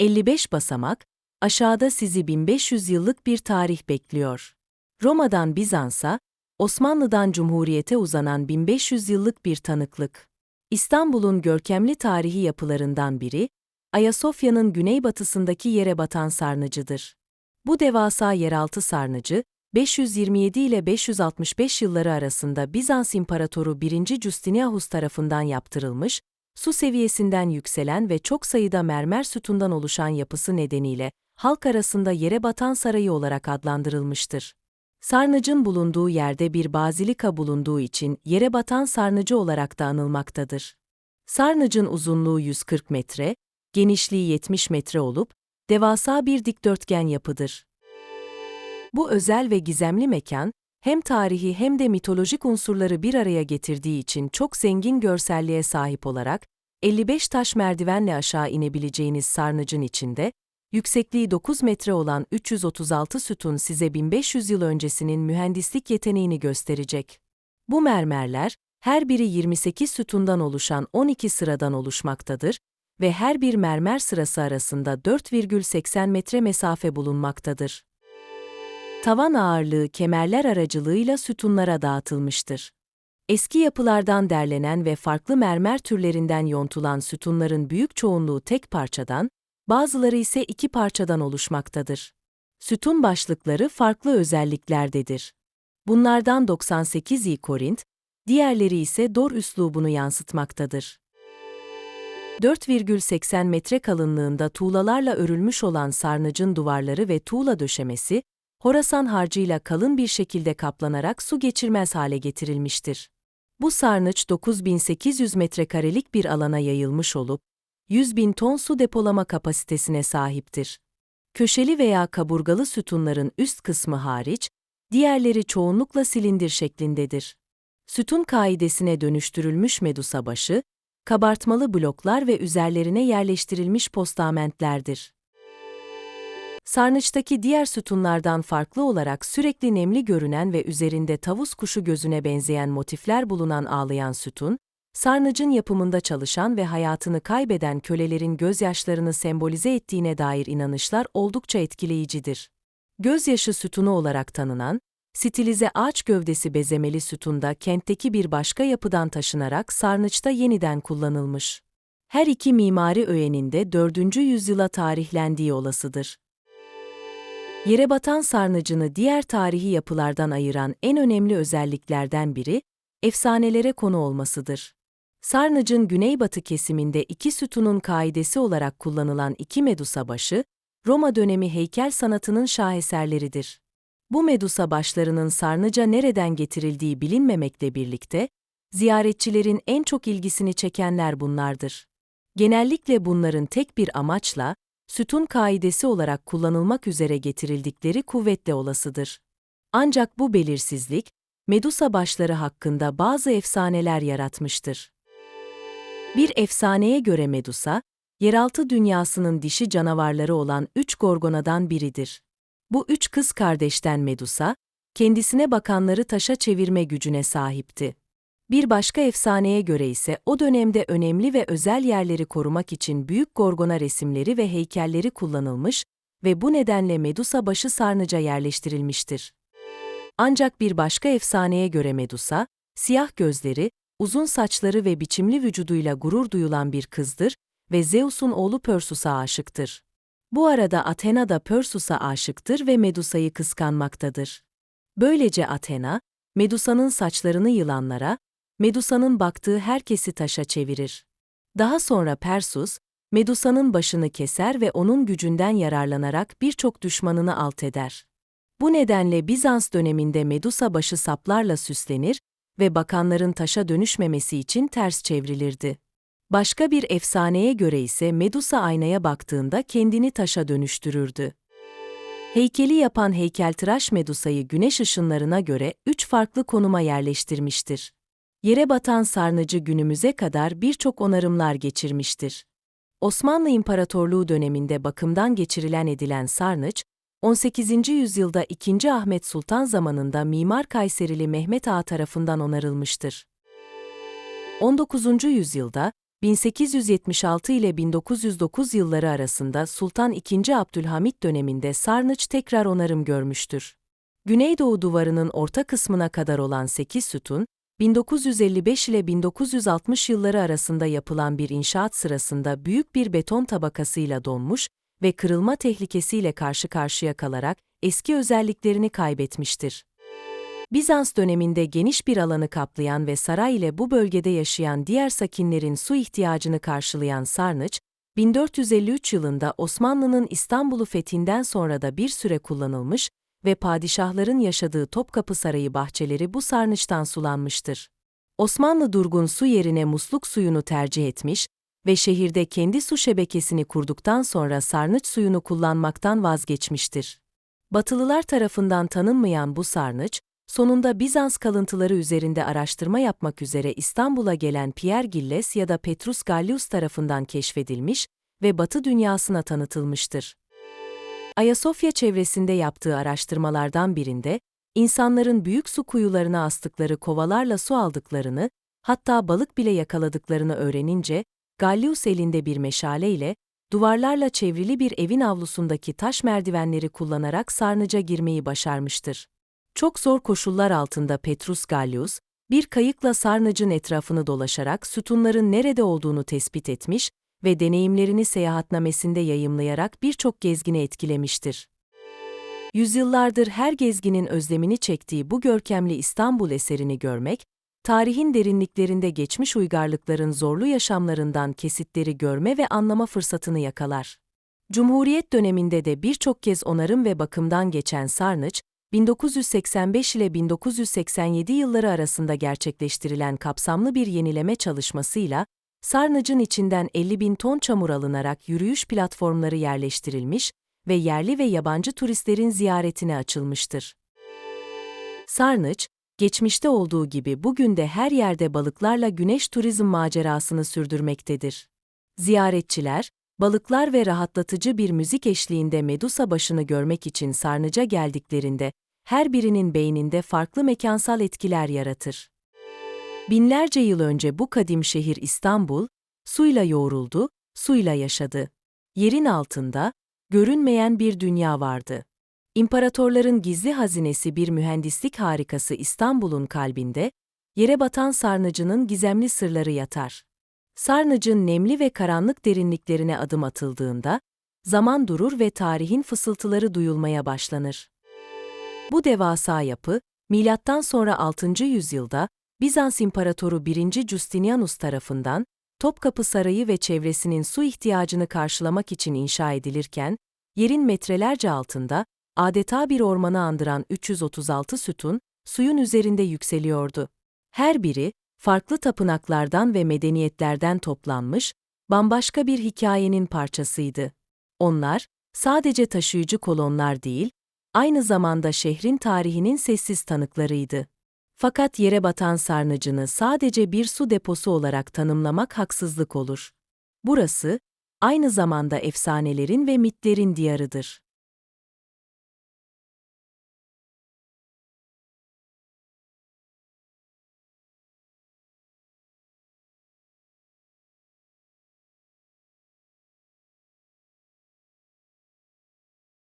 55 basamak, aşağıda sizi 1500 yıllık bir tarih bekliyor. Roma'dan Bizans'a, Osmanlı'dan Cumhuriyete uzanan 1500 yıllık bir tanıklık. İstanbul'un görkemli tarihi yapılarından biri, Ayasofya'nın güneybatısındaki yere batan sarnıcıdır. Bu devasa yeraltı sarnıcı, 527 ile 565 yılları arasında Bizans İmparatoru 1. Justinianus tarafından yaptırılmış, su seviyesinden yükselen ve çok sayıda mermer sütundan oluşan yapısı nedeniyle halk arasında yere batan sarayı olarak adlandırılmıştır. Sarnıcın bulunduğu yerde bir bazilika bulunduğu için yere batan sarnıcı olarak da anılmaktadır. Sarnıcın uzunluğu 140 metre, genişliği 70 metre olup, devasa bir dikdörtgen yapıdır. Bu özel ve gizemli mekan, hem tarihi hem de mitolojik unsurları bir araya getirdiği için çok zengin görselliğe sahip olarak, 55 taş merdivenle aşağı inebileceğiniz sarnıcın içinde, yüksekliği 9 metre olan 336 sütun size 1500 yıl öncesinin mühendislik yeteneğini gösterecek. Bu mermerler, her biri 28 sütundan oluşan 12 sıradan oluşmaktadır ve her bir mermer sırası arasında 4,80 metre mesafe bulunmaktadır. Tavan ağırlığı kemerler aracılığıyla sütunlara dağıtılmıştır. Eski yapılardan derlenen ve farklı mermer türlerinden yontulan sütunların büyük çoğunluğu tek parçadan, bazıları ise iki parçadan oluşmaktadır. Sütun başlıkları farklı özelliklerdedir. Bunlardan 98'i Korint, diğerleri ise Dor üslubunu yansıtmaktadır. 4,80 metre kalınlığında tuğlalarla örülmüş olan sarnıcın duvarları ve tuğla döşemesi, Horasan harcıyla kalın bir şekilde kaplanarak su geçirmez hale getirilmiştir. Bu sarnıç 9800 metrekarelik bir alana yayılmış olup, 100 bin ton su depolama kapasitesine sahiptir. Köşeli veya kaburgalı sütunların üst kısmı hariç, diğerleri çoğunlukla silindir şeklindedir. Sütun kaidesine dönüştürülmüş medusa başı, kabartmalı bloklar ve üzerlerine yerleştirilmiş postamentlerdir. Sarnıçtaki diğer sütunlardan farklı olarak sürekli nemli görünen ve üzerinde tavus kuşu gözüne benzeyen motifler bulunan ağlayan sütun, sarnıcın yapımında çalışan ve hayatını kaybeden kölelerin gözyaşlarını sembolize ettiğine dair inanışlar oldukça etkileyicidir. Gözyaşı sütunu olarak tanınan, stilize ağaç gövdesi bezemeli sütunda kentteki bir başka yapıdan taşınarak sarnıçta yeniden kullanılmış. Her iki mimari öğenin de 4. yüzyıla tarihlendiği olasıdır. Yere batan sarnıcını diğer tarihi yapılardan ayıran en önemli özelliklerden biri, efsanelere konu olmasıdır. Sarnıcın güneybatı kesiminde iki sütunun kaidesi olarak kullanılan iki medusa başı, Roma dönemi heykel sanatının şaheserleridir. Bu medusa başlarının sarnıca nereden getirildiği bilinmemekle birlikte, ziyaretçilerin en çok ilgisini çekenler bunlardır. Genellikle bunların tek bir amaçla, sütun kaidesi olarak kullanılmak üzere getirildikleri kuvvetle olasıdır. Ancak bu belirsizlik, Medusa başları hakkında bazı efsaneler yaratmıştır. Bir efsaneye göre Medusa, yeraltı dünyasının dişi canavarları olan üç gorgonadan biridir. Bu üç kız kardeşten Medusa, kendisine bakanları taşa çevirme gücüne sahipti. Bir başka efsaneye göre ise o dönemde önemli ve özel yerleri korumak için büyük gorgona resimleri ve heykelleri kullanılmış ve bu nedenle Medusa başı sarnıca yerleştirilmiştir. Ancak bir başka efsaneye göre Medusa, siyah gözleri, uzun saçları ve biçimli vücuduyla gurur duyulan bir kızdır ve Zeus'un oğlu Persus'a aşıktır. Bu arada Athena da Persus'a aşıktır ve Medusa'yı kıskanmaktadır. Böylece Athena, Medusa'nın saçlarını yılanlara, Medusa'nın baktığı herkesi taşa çevirir. Daha sonra Persus, Medusa'nın başını keser ve onun gücünden yararlanarak birçok düşmanını alt eder. Bu nedenle Bizans döneminde Medusa başı saplarla süslenir ve bakanların taşa dönüşmemesi için ters çevrilirdi. Başka bir efsaneye göre ise Medusa aynaya baktığında kendini taşa dönüştürürdü. Heykeli yapan heykeltıraş Medusa'yı güneş ışınlarına göre üç farklı konuma yerleştirmiştir. Yere batan sarnıcı günümüze kadar birçok onarımlar geçirmiştir. Osmanlı İmparatorluğu döneminde bakımdan geçirilen edilen sarnıç, 18. yüzyılda 2. Ahmet Sultan zamanında Mimar Kayserili Mehmet Ağa tarafından onarılmıştır. 19. yüzyılda 1876 ile 1909 yılları arasında Sultan II. Abdülhamit döneminde Sarnıç tekrar onarım görmüştür. Güneydoğu duvarının orta kısmına kadar olan 8 sütun, 1955 ile 1960 yılları arasında yapılan bir inşaat sırasında büyük bir beton tabakasıyla donmuş ve kırılma tehlikesiyle karşı karşıya kalarak eski özelliklerini kaybetmiştir. Bizans döneminde geniş bir alanı kaplayan ve saray ile bu bölgede yaşayan diğer sakinlerin su ihtiyacını karşılayan Sarnıç, 1453 yılında Osmanlı'nın İstanbul'u fethinden sonra da bir süre kullanılmış ve padişahların yaşadığı Topkapı Sarayı bahçeleri bu sarnıçtan sulanmıştır. Osmanlı durgun su yerine musluk suyunu tercih etmiş ve şehirde kendi su şebekesini kurduktan sonra sarnıç suyunu kullanmaktan vazgeçmiştir. Batılılar tarafından tanınmayan bu sarnıç, sonunda Bizans kalıntıları üzerinde araştırma yapmak üzere İstanbul'a gelen Pierre Gilles ya da Petrus Gallius tarafından keşfedilmiş ve Batı dünyasına tanıtılmıştır. Ayasofya çevresinde yaptığı araştırmalardan birinde, insanların büyük su kuyularına astıkları kovalarla su aldıklarını, hatta balık bile yakaladıklarını öğrenince, Gallius elinde bir meşale ile, duvarlarla çevrili bir evin avlusundaki taş merdivenleri kullanarak sarnıca girmeyi başarmıştır. Çok zor koşullar altında Petrus Gallius, bir kayıkla sarnıcın etrafını dolaşarak sütunların nerede olduğunu tespit etmiş ve deneyimlerini seyahatnamesinde yayımlayarak birçok gezgini etkilemiştir. Yüzyıllardır her gezginin özlemini çektiği bu görkemli İstanbul eserini görmek, tarihin derinliklerinde geçmiş uygarlıkların zorlu yaşamlarından kesitleri görme ve anlama fırsatını yakalar. Cumhuriyet döneminde de birçok kez onarım ve bakımdan geçen Sarnıç, 1985 ile 1987 yılları arasında gerçekleştirilen kapsamlı bir yenileme çalışmasıyla, Sarnıcın içinden 50 bin ton çamur alınarak yürüyüş platformları yerleştirilmiş ve yerli ve yabancı turistlerin ziyaretine açılmıştır. Sarnıç, geçmişte olduğu gibi bugün de her yerde balıklarla güneş turizm macerasını sürdürmektedir. Ziyaretçiler, balıklar ve rahatlatıcı bir müzik eşliğinde Medusa başını görmek için Sarnıca geldiklerinde, her birinin beyninde farklı mekansal etkiler yaratır. Binlerce yıl önce bu kadim şehir İstanbul, suyla yoğruldu, suyla yaşadı. Yerin altında, görünmeyen bir dünya vardı. İmparatorların gizli hazinesi bir mühendislik harikası İstanbul'un kalbinde, yere batan sarnıcının gizemli sırları yatar. Sarnıcın nemli ve karanlık derinliklerine adım atıldığında, zaman durur ve tarihin fısıltıları duyulmaya başlanır. Bu devasa yapı, milattan sonra 6. yüzyılda Bizans İmparatoru 1. Justinianus tarafından Topkapı Sarayı ve çevresinin su ihtiyacını karşılamak için inşa edilirken, yerin metrelerce altında, adeta bir ormanı andıran 336 sütun, suyun üzerinde yükseliyordu. Her biri, farklı tapınaklardan ve medeniyetlerden toplanmış, bambaşka bir hikayenin parçasıydı. Onlar, sadece taşıyıcı kolonlar değil, aynı zamanda şehrin tarihinin sessiz tanıklarıydı. Fakat yere batan sarnıcını sadece bir su deposu olarak tanımlamak haksızlık olur. Burası, aynı zamanda efsanelerin ve mitlerin diyarıdır.